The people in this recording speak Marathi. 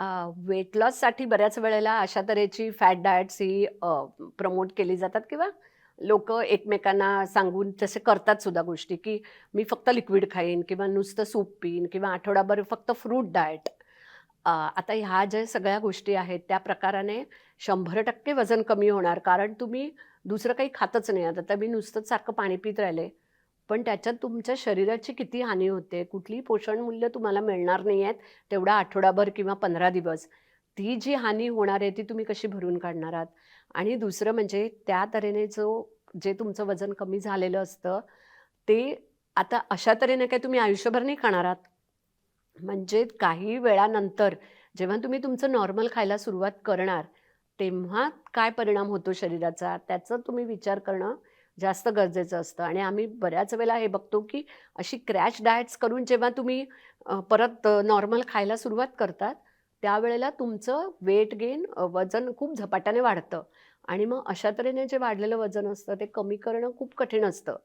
वेट लॉससाठी बऱ्याच वेळेला अशा तऱ्हेची फॅट डाएट्स ही प्रमोट केली जातात किंवा लोक एकमेकांना सांगून तसे करतात सुद्धा गोष्टी की मी फक्त लिक्विड खाईन किंवा नुसतं सूप पिईन किंवा आठवडाभर फक्त फ्रूट डाएट आता ह्या ज्या सगळ्या गोष्टी आहेत त्या प्रकाराने शंभर टक्के वजन कमी होणार कारण तुम्ही दुसरं काही खातच नाही. आता तर मी नुसतंच सारखं पाणी पित राहिले. पण त्याच्यात तुमच्या शरीराची किती हानी होते? कुठलीही पोषण मूल्य तुम्हाला मिळणार नाही आहेत तेवढा आठवडाभर किंवा पंधरा दिवस. ती जी हानी होणार आहे ती तुम्ही कशी भरून काढणार आहात? आणि दुसरं म्हणजे त्या तऱ्हेने जो जे तुमचं वजन कमी झालेलं असतं ते आता अशा तऱ्हेने काय तुम्ही आयुष्यभर नाही खाणार आहात? म्हणजे काही वेळानंतर जेव्हा तुम्ही तुमचं नॉर्मल खायला सुरुवात करणार तेव्हा काय परिणाम होतो शरीराचा? त्याचं तुम्ही विचार करणं जास्त गरजेचं असतं. आणि आम्ही बऱ्याच वेळेला हे बघतो की अशी क्रॅश डायट्स करून जेव्हा तुम्ही परत नॉर्मल खायला सुरुवात करतात त्यावेळेला तुमचं वेट गेन वजन खूप झपाट्याने वाढतं. आणि मग अशा तऱ्हेने जे वाढलेलं वजन असतं ते कमी करणं खूप कठीण असतं.